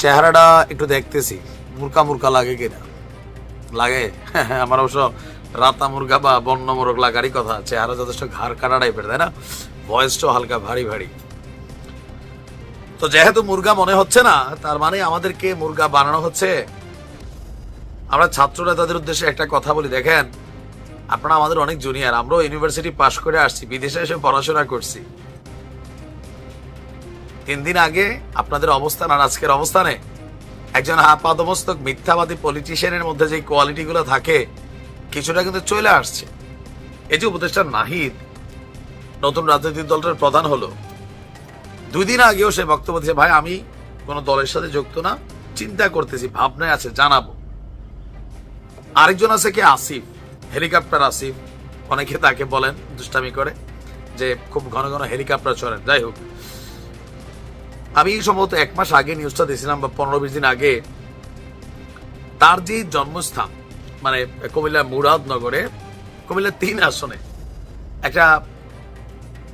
চেহারাটা একটু দেখতেছি। মুরকা মুরকা লাগে কিনা? লাগে? আমার অবশ্য রাতা মুরগা বা বন্য মোরগ লাগারই কথা। চেহারা যথেষ্ট ঘাড় কাটা টাইপের, তাই না? ভয়েসটাও হালকা ভারী ভারী। তো যেহেতু মুরগা মনে হচ্ছে না, তার মানে আমাদেরকে মুরগা বানানো হচ্ছে। আমরা ছাত্ররা তাদের উদ্দেশ্যে একটা কথা বলি, দেখেন, আপনারা আমাদের অনেক জুনিয়র আমরাও ইউনিভার্সিটি পাশ করে আসছি, বিদেশে এসে পড়াশোনা করছি। তিন দিন আগে আপনাদের অবস্থান আর আজকের অবস্থানে একজন আপাদমস্তক মিথ্যাবাদী পলিটিশিয়ানের মধ্যে যে কোয়ালিটিগুলো থাকে, কিছুটা কিন্তু চলে আসছে। এই যে উপদেষ্টা নাহিদ, নতুন রাজনৈতিক দলটার প্রধান হলো। দুই দিন আগেও সে বক্তব্য দিয়েছে, ভাই, আমি কোনো দলের সাথে যুক্ত না, চিন্তা করতেছি, ভাবনায় আছে, জানাব। আরেকজন আছে কি? আসিফ, হেলিকপ্টার আসিফ। অনেকে তাকে বলেন, দুষ্টামি করে, যে খুব ঘন ঘন হেলিকপ্টার চড়েন। যাই হোক আমি সম্ভবত এক মাস আগে নিউজটা দিয়েছিলাম বা পনেরো বিশ দিন আগে। তার যে জন্মস্থান মানে কুমিল্লা মুরাদনগরে কুমিল্লা তিন আসনে, একটা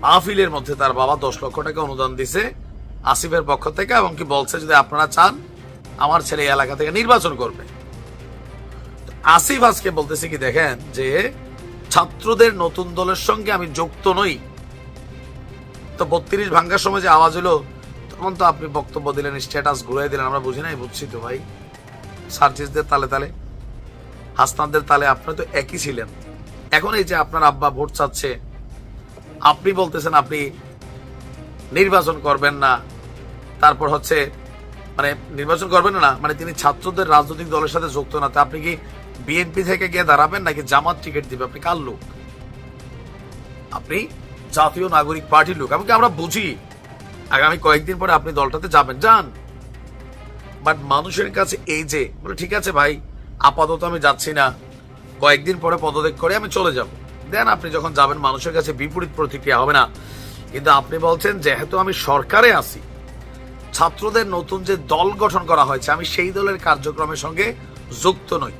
মাহফিলের মধ্যে তার বাবা দশ লক্ষ টাকা অনুদান দিছে আসিফের পক্ষ থেকে, এবং কি বলছে, যদি আপনারা চান, আমার ছেলে এলাকা থেকে নির্বাচন করবে। আসিফ আজকে বলতেছে কি, দেখেন যে ছাত্রদের নতুন দলের সঙ্গে আমি যুক্ত নই। তো বত্রিশ ভাঙ্গার সময় যে আওয়াজ হলো তখন তো আপনি বক্তব্য দিলেন স্ট্যাটাস ঘুরাই দিলেন, আমরা বুঝি নাই, বুঝছি তো ভাই। সার্জিসদের তালে তালে, হাসনানদের তালে আপনি তো একই ছিলেন। এখন এই যে আপনার আব্বা ভোট চাচ্ছে, আপনি বলতেছেন আপনি নির্বাচন করবেন না, তারপর হচ্ছে মানে নির্বাচন করবেন না মানে তিনি ছাত্রদের রাজনৈতিক দলের সাথে যুক্ত না, তা আপনি কি বিএনপি থেকে গিয়ে দাঁড়াবেন নাকি জামাত টিকিট দিবে? আপনি কার লোক? আপনি জাতীয় নাগরিক পার্টির লোক, এমনকি আমরা বুঝি আগামী কয়েকদিন পরে আপনি দলটাতে যাবেন, যান। বাট মানুষের কাছে এই যে, বলে, ঠিক আছে ভাই, আপাতত আমি যাচ্ছি না। কয়েকদিন পরে পদত্যাগ করে আমি চলে যাব। দেন আপনি যখন যাবেন, মানুষের কাছে বিপরীত প্রতিক্রিয়া হবে না। কিন্তু আপনি বলছেন, যেহেতু আমি সরকারে আছি, ছাত্রদের নতুন যে দল গঠন করা হয়েছে, আমি সেই দলের কার্যক্রমের সঙ্গে যুক্ত নই।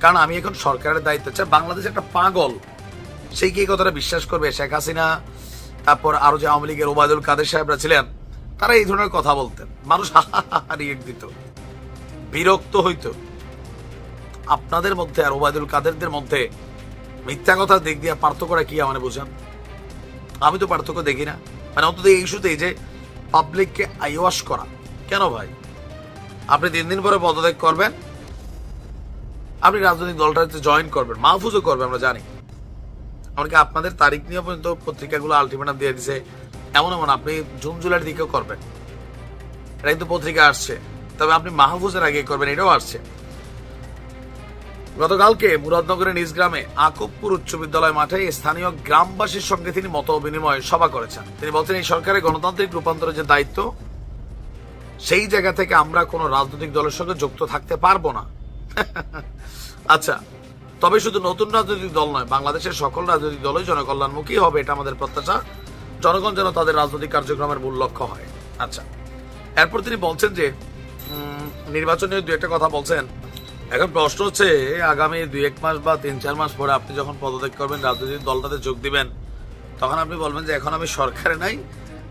কারণ আমি এখন সরকারের দায়িত্ব চাই বাংলাদেশ একটা পাগল। সেই কি কথাটা বিশ্বাস করবে? শেখ হাসিনা তারপর আরও যে আওয়ামী লীগের ওবায়দুল কাদের সাহেবরা ছিলেন, তারা এই ধরনের কথা বলতেন। মানুষ রিয়েক্ট দিত। বিরক্ত হইতো। আপনাদের মধ্যে আর ওবায়দুল কাদেরদের মধ্যে মিথ্যা কথার দিক দিয়ে পার্থক্যটা কি মানে বুঝেন? আমি তো পার্থক্য দেখি না। মানে অন্তত এই ইস্যুতেই যে পাবলিককে আইওয়াশ করা। কেন ভাই? আপনি তিন দিন পরে পদত্যাগ করবেন। আপনি রাজনৈতিক দলটাতে জয়েন করবেন। মাহফুজও করবে, আমরা জানি। এমনকি আপনাদের তারিখ নিয়ে পর্যন্ত পত্রিকাগুলো আলটিমেটাম দিয়ে দিছে। এমন এমন, আপনি জুন, জুলাইয়ের দিকেও করবেন। এটা কিন্তু পত্রিকা আসছে। তবে আপনি মাহফুজের আগে করবেন, এটাও আসছে। গতকালকে মুরাদনগরের নিজ গ্রামে আকুবপুর উচ্চ বিদ্যালয় মাঠে স্থানীয় গ্রামবাসীর সঙ্গে তিনি মত বিনিময় সভা করেছেন। তিনি বলছেন, এই সরকারের গণতান্ত্রিক রূপান্তরের যে দায়িত্ব, সেই জায়গা থেকে আমরা কোনো রাজনৈতিক দলের সঙ্গে যুক্ত থাকতে পারব না। আচ্ছা তবে শুধু নতুন রাজনৈতিক দল নয় বাংলাদেশের সকল রাজনৈতিক দলই জনকল্যাণমুখী হবে এটা আমাদের প্রত্যাশা। জনগণ যেন তাদের রাজনৈতিক কার্যক্রমের মূল লক্ষ্য হয়। আচ্ছা এরপর তিনি বলছেন যে উম, নির্বাচনীয় দু একটা কথা বলছেন। এখন প্রশ্ন হচ্ছে আগামী দুই এক মাস বা তিন চার মাস পরে আপনি যখন পদত্যাগ করবেন রাজনৈতিক দলটাতে যোগ দিবেন তখন আপনি বলবেন যে এখন আমি সরকারে নাই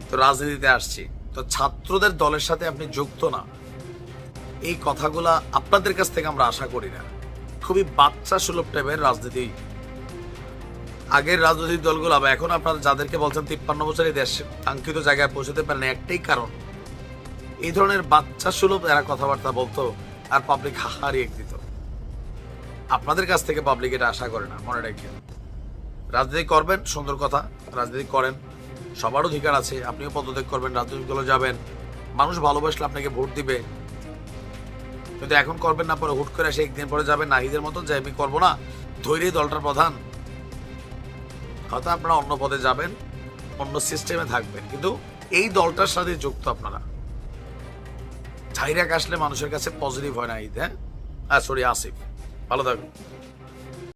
তো রাজনীতিতে আসছি। তো ছাত্রদের দলের সাথে আপনি যুক্ত না। এই কথাগুলা আপনাদের কাছ থেকে আমরা আশা করি না। খুবই বাচ্চা সুলভ টাইপের রাজনীতি। আগের রাজনৈতিক দলগুলো বা এখন আপনারা যাদেরকে বলছেন তিপ্পান্ন বছর এই দেশ কাঙ্ক্ষিত জায়গায় পৌঁছতে পারেন, একটাই কারণ, এই ধরনের বাচ্চা সুলভ এরা কথাবার্তা বলতো আর পাবলিক হারিয়ে দিত। আপনাদের কাছ থেকে পাবলিক এটা আশা করে না, মনে রাখেন রাজনীতি করবেন, সুন্দর কথা, রাজনীতি করেন, সবার অধিকার আছে, আপনিও পদত্যাগ করবেন, রাজনৈতিক দলে যাবেন। মানুষ ভালোবাসলে আপনাকে ভোট দিবে কিন্তু এখন করবেন না পরে হুট করে সে একদিন পরে যাবেন, নাহিদের মতো যে আমি করব না ধৈর্য দলটার প্রধান। হয়তো আপনারা অন্য পদে যাবেন, অন্য সিস্টেমে থাকবেন, কিন্তু এই দলটার সাথে যুক্ত আপনারা। ঝাইরাক আসলে মানুষের কাছে পজিটিভ হয় না ঈদ হ্যাঁ? সরি আসিফ। ভালো থাকুন